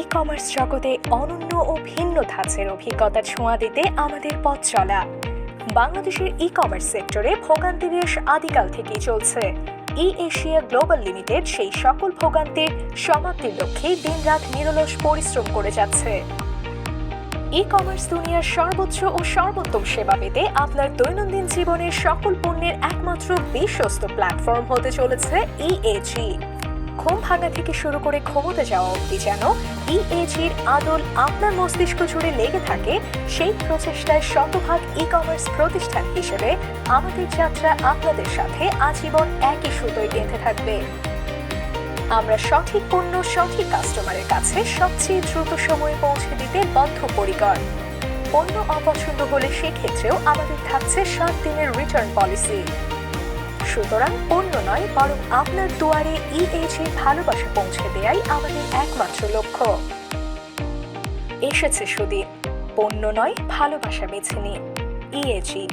E commerce জগতে অনন্য ও ভিন্ন ধাঁচের অভিজ্ঞতা ছোঁয়া দিতে আমাদের পথ চলা। বাংলাদেশের ই কমার্স সেক্টরে ভোগান্তি বেশ আদিকাল থেকেই চলছে। ই এশিয়া গ্লোবাল লিমিটেড সেই সকল ভোগান্তির সমাপ্তির লক্ষ্যে দিনরাত নিরলস পরিশ্রম করে যাচ্ছে। ই কমার্স দুনিয়ার সর্বোচ্চ ও সর্বোত্তম সেবা পেতে আপনার দৈনন্দিন জীবনের সকল পণ্যের একমাত্র বিশ্বস্ত প্ল্যাটফর্ম হতে চলেছে ইএজি ঘুম ভাঙা থেকে শুরু করে ঘুমোতে যাওয়া অবধি যেন ইএজির আদল আপনার মস্তিষ্ক জুড়ে লেগে থাকে, সেই প্রচেষ্টায় শতভাগ ই কমার্স প্রতিষ্ঠান হিসেবে আমাদের যাত্রা আপনাদের সাথে আজীবন একই সুতোয় বেঁধে থাকবে। আমরা সঠিক পণ্য, সঠিক কাস্টমারের কাছে সবচেয়ে দ্রুত সময়ে পৌঁছে দিতে বদ্ধপরিকর। পণ্য অপছন্দ হলে সেক্ষেত্রেও আমাদের থাকছে সাত দিনের রিটার্ন পলিসি সুতরাং অন্য নয়, বরং আপনার দুয়ারে ইএজি ভালোবাসা পৌঁছে দেয়াই আমাদের একমাত্র লক্ষ্য। এসেছে সুদিন পণ্য নয়, ভালোবাসা বেছে নিন। ইএজি